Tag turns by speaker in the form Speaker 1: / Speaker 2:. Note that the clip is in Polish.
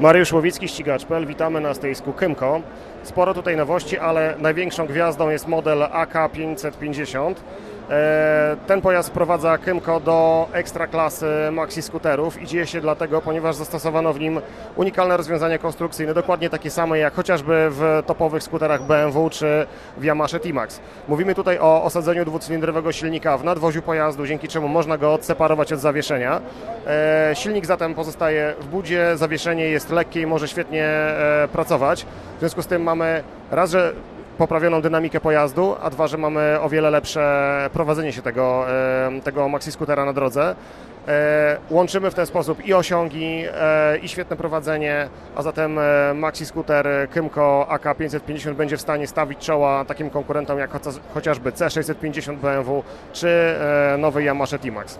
Speaker 1: Mariusz Łowicki, ścigacz.pl. Witamy na stoisku Kymko. Sporo tutaj nowości, ale największą gwiazdą jest model AK550. E, Ten pojazd wprowadza Kymko do ekstraklasy maxi skuterów i dzieje się dlatego, ponieważ zastosowano w nim unikalne rozwiązania konstrukcyjne, dokładnie takie same jak chociażby w topowych skuterach BMW czy w Yamaha T-Max. Mówimy tutaj o osadzeniu dwucylindrowego silnika w nadwoziu pojazdu, dzięki czemu można go odseparować od zawieszenia. E, Silnik zatem pozostaje w budzie, zawieszenie jest lekkie i może świetnie e, pracować. W związku z tym mamy raz, że poprawioną dynamikę pojazdu, a dwa, że mamy o wiele lepsze prowadzenie się tego, tego maxi skutera na drodze. E, Łączymy w ten sposób i osiągi, e, i świetne prowadzenie, a zatem e, maxi skuter Kymco AK550 będzie w stanie stawić czoła takim konkurentom jak chociażby C650 BMW czy nowy Yamaha T-Max.